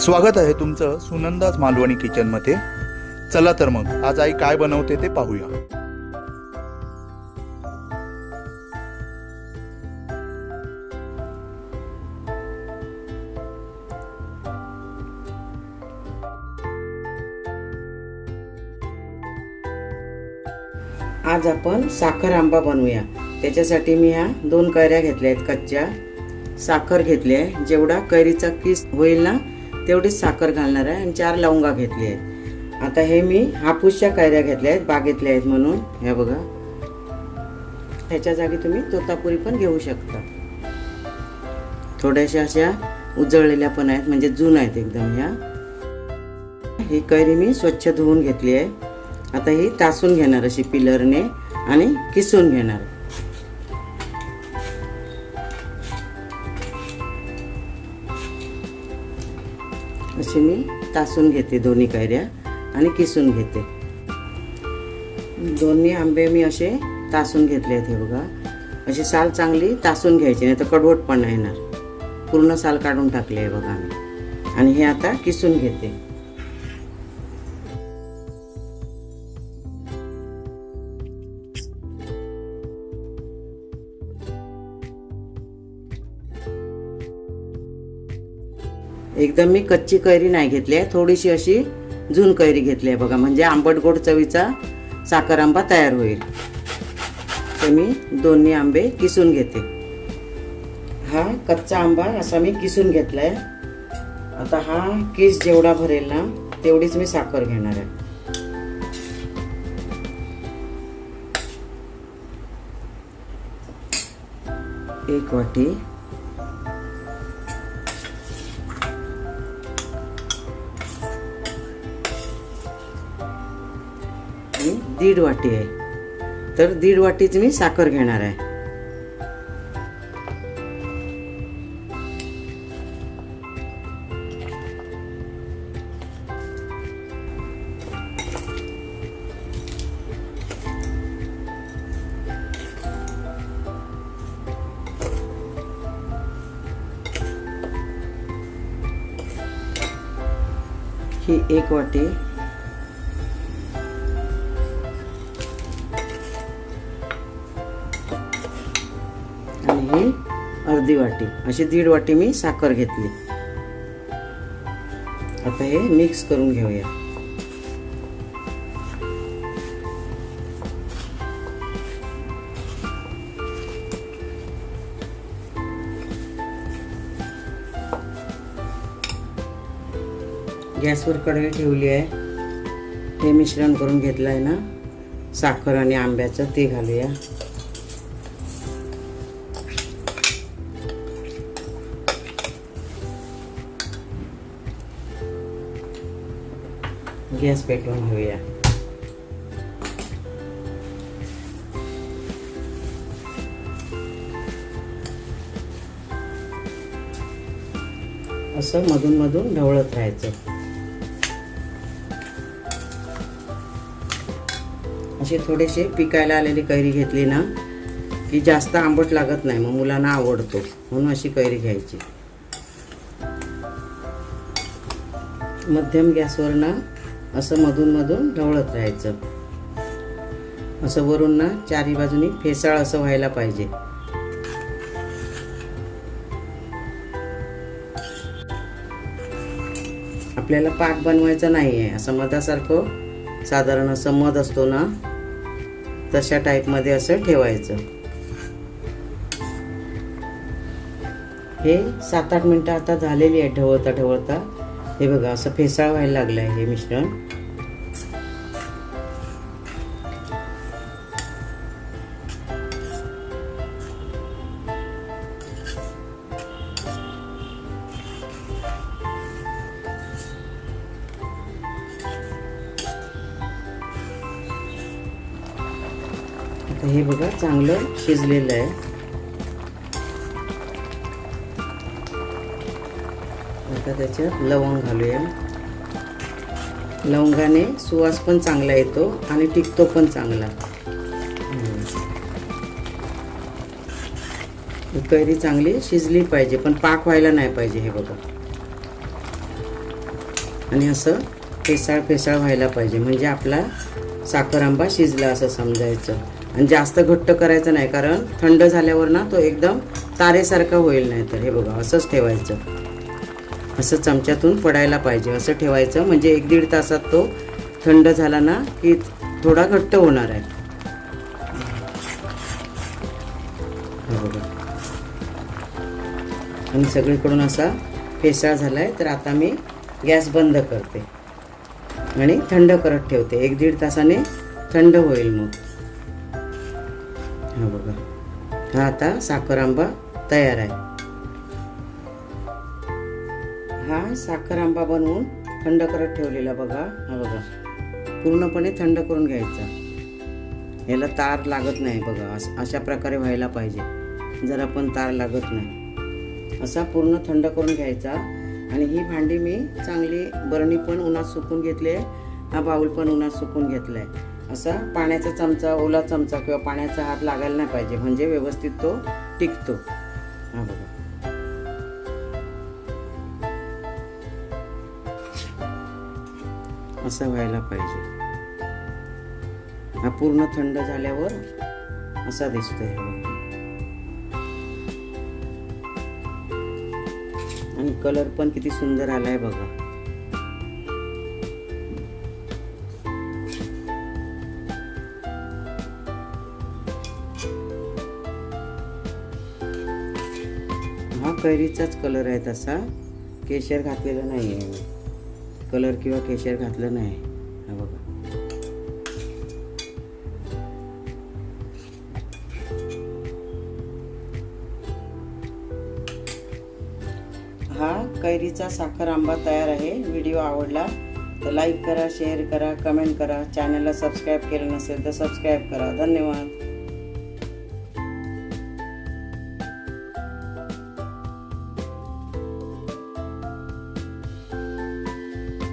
स्वागत आहे तुमचं सुनंदाज मालवणी किचनमध्ये चला तर मग आज आई काय बनवते ते पाहूया. आज आपण साखर आंबा बनवूया. त्याच्यासाठी मी ह्या दोन कैऱ्या घेतल्या आहेत कच्च्या. साखर घेतली आहे. जेवढा कैरीचा किस होईल ना तेवढीच साखर घालणार आहे आणि चार लवंगा घेतली आहेत. आता हे मी हापूसच्या कैऱ्या घेतल्या आहेत बागेतल्या आहेत म्हणून. ह्या बघा. ह्याच्या जागी तुम्ही तोतापुरी पण घेऊ शकता. थोड्याशा अशा उजळलेल्या पण आहेत म्हणजे जून आहेत एकदम ह्या. ही कैरी मी स्वच्छ धुवून घेतली आहे. आता ही तासून घेणार अशी पिलरने आणि किसून घेणार. अशी मी तासून घेते दोन्ही कैऱ्या आणि किसून घेते. दोन्ही आंबे मी असे तासून घेतले आहेत हे बघा. अशी साल चांगली तासून घ्यायची नाही तर कडवट पण येणार. पूर्ण साल काढून टाकली आहे बघा मी. आणि हे आता किसून घेते. एकदम मी कच्ची कैरी नाही घेतली आहे. थोडीशी अशी जून कैरी घेतली आहे बघा. म्हणजे आंबट गोड चवीचा साखर आंबा तयार होईल. तर मी दोन्ही आंबे किसून घेते. हा कच्चा आंबा असा मी किसून घेतला आहे आता हा किस जेवढा भरेल ना तेवढीच मी साखर घेणार आहे. एक वाटी आणि दीड वाटी आहे. तर दीड वाटीच मी साखर घेणार आहे. ही एक वाटी अर्धी वाटी. अशी दीड वाटी मी साखर घेतली. आता हे मिक्स करून घेऊया. गॅसवर कढई ठेवली आहे. हे मिश्रण करून घेतलं आहे ना. साखर आणि आंब्याचं ते घालूया. गॅस पेटवून घेऊया. असं मधून मधून ढवळत राहायचं. असे थोडेसे पिकायला आलेली कैरी घेतली ना की जास्त आंबट लागत नाही मग मुलांना आवडतो म्हणून अशी कैरी घ्यायची. मध्यम गॅसवर ना असं मधून मधून ढवळत राहायचं. असं वरून ना चारी बाजूनी फेसाळ असं व्हायला पाहिजे. आपल्याला पाक बनवायचा नाही आहे असं मधासारखं साधारण असं मध असतो ना तशा टाईपमध्ये असं ठेवायचं. हे सात आठ मिनटं आता झालेली आहे ढवळता ढवळता. हे बघा असं फेसाळ व्हायला लागलं आहे हे मिश्रण. हे बघा चांगलं शिजलेलं आहे. आता त्याच्यात लवंग घालूया. लवंगाने सुवास पण चांगला येतो आणि टिकतो पण चांगला. कैरी चांगली शिजली पाहिजे पण पाक व्हायला नाही पाहिजे हे बघा. आणि असं फेसाळ फेसाळ व्हायला पाहिजे म्हणजे आपला साखर आंबा शिजला असं समजायचं. आणि जास्त घट्ट करायचं नाही कारण थंड झाल्यावर ना तो एकदम तारेसारखा होईल नाही तर हे बघा असंच ठेवायचं. असं चमच्यातून पडायला पाहिजे. असं ठेवायचं. म्हणजे एक दीड तासात तो थंड झाला ना की थोडा घट्ट होणार आहे. बघा. आणि सगळीकडून असा फेसाळ झाला आहे तर आता मी गॅस बंद करते. आणि थंड करत ठेवते. एक दीड तासाने थंड होईल मग. हा बघा. हा आता साखर आंबा तयार आहे. हा साखर आंबा बनवून थंड करत ठेवलेला बघा. हा बघा. पूर्णपणे थंड करून घ्यायचा. याला तार लागत नाही बघा. अस- अशा प्रकारे व्हायला पाहिजे. जरा पण तार लागत नाही. असा पूर्ण थंड करून घ्यायचा. आणि ही भांडी मी चांगली बरणी पण उन्हात सुकून घेतली आहे. हा बाऊल पण उन्हात सुकून घेतला आहे असा पाण्याचा चमचा ओला चमचा किंवा पाण्याचा हात लागायला नाही पाहिजे. म्हणजे व्यवस्थित तो टिकतो. हा बघा. असं व्हायला पाहिजे. हा पूर्ण थंड झाल्यावर असा दिसतोय आणि कलर पण किती सुंदर आलाय बघा. हा कैरीचाच कलर आहे तसा. केशर घातलेला नाही आहे कलर किंवा केशर घातलं नाही. हा बघा. हा कैरीचा साखर आंबा तयार आहे. व्हिडिओ आवडला तर लाईक करा शेअर करा कमेंट करा. चॅनलला सबस्क्राईब केलं नसेल तर सबस्क्राईब करा. धन्यवाद.